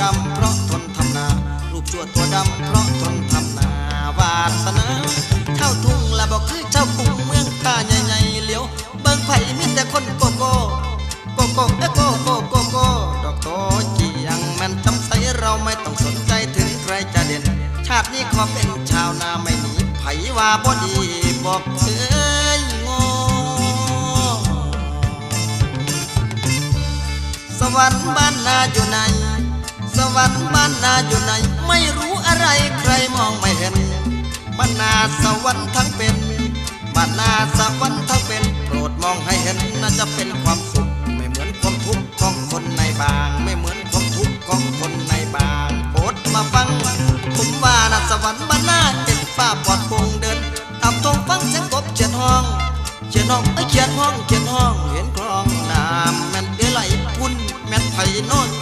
ดำเพราะทนทำนา รูปชั่วตัวดำเพราะทนทำนาวาสนาเท่าทุ่งละบอกคือเจ้ากรุงเมืองตาใหญ่ๆเลี้ยว เบิ่งไผ่มีแต่คนโกโก้โกโก้เอ้โกโก้โกโก้ดอกโตจียงแมันจำใสเราไม่ต้องสนใจถึงใครจะเด่น ชาตินี้ขอเป็นชาวนาไม่หนีไผ่ว่าบ่ดีบอกเคยงอสวรรค์บ้านนาอยู่ไหน สวรรค์บ้านนาอยู่ไหนไม่รู้อะไรใครมองไม่เห็นบ้านนาสวรรค์ทั้งเป็นบ้านนาสวรรค์ทั้งเป็นโปรดมองให้เห็นน่าจะเป็นความสุข ไม่เหมือนความทุกข์ของคนในบาง ไม่เหมือนความทุกข์ของคนในบางโปรดมาฟังผมว่านาสวรรค์บ้านนาเป็นป้าปอดคงเดินตามทงฟังเสียงกบเฉียนห้องเฉียนห้องไอเฉียนห้องเฉียนห้องเห็นคลองน้ำแม่นเดือไหลพุ่นแม่นไผ่นอน